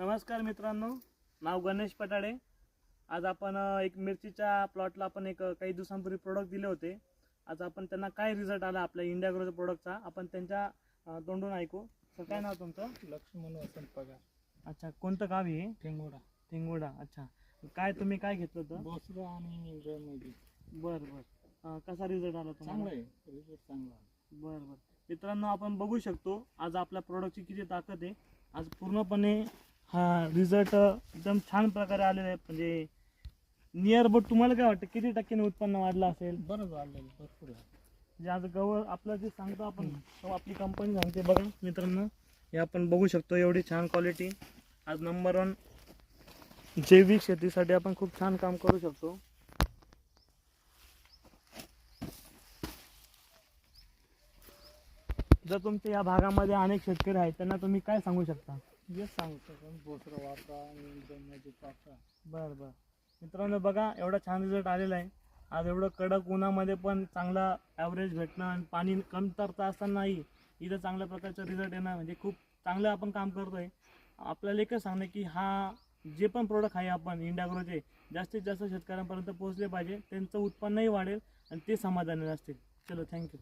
नमस्कार मित्रांनो नाव गणेश पटाडे. आज आपण एक मिरचीच्या प्लॉटला आपण एक काही दिवसांपूर्वी प्रोडक्ट दिले होते. आज आपण त्यांना काय रिझल्ट आला आपल्या इंडिया ग्रोच्या प्रोडक्टचा आपण त्यांच्या तोंडून ऐकू. सर काय नाव तुमचं? लक्ष्मण वसंत पगार. अच्छा कोणतं गाव आहे हे? टेंगोडा टिंगोडा अच्छा. काय तुम्ही काय घेतलं होतं? बोसरा आणि बरं बरं. कसा रिझल्ट आला चांगला तुम्हाला आहे. रिझल्ट चांगला आहे. बरं बरं. मित्रांनो आपण बघू शकतो आज आपल्या प्रोडक्टची किती ताकद आहे. आज पूर्णपणे हा रिझल्ट एकदम छान प्रकारे आलेला आहे. म्हणजे नियर बट तुम्हाला काय वाटतं किती टक्क्याने उत्पन्न वाढलं असेल? बरं झालेलं भरपूर. म्हणजे आज गवळ आपलं जे सांगतो आपण तो आपली कंपनी सांगते बघा मित्रांनो. हे आपण बघू शकतो एवढी छान क्वालिटी आज नंबर वन जैविक शेतीसाठी आपण खूप छान काम करू शकतो. जर तुमच्या या भागामध्ये अनेक शेतकरी आहेत त्यांना तुम्ही काय सांगू शकता? हेच सांगतो पण बोसरा वापरा आणि मध्ये वापरा बरं बरं. मित्रांनो बघा एवढा छान रिझल्ट आलेला आहे. आज एवढं कडक उन्हामध्ये पण चांगला ॲव्हरेज भेटणं आणि पाणी कमतरता असतानाही इथं चांगल्या प्रकारचं रिझल्ट येणं म्हणजे खूप चांगलं आपण काम करतोय. आपल्याला एकच सांगणं की हा जे पण प्रोडक्ट आहे आपण इंडियाग्रोचे जास्तीत जास्त शेतकऱ्यांपर्यंत पोहोचले पाहिजे. त्यांचं उत्पन्नही वाढेल आणि ते समाधानी असतील. चलो थँक्यू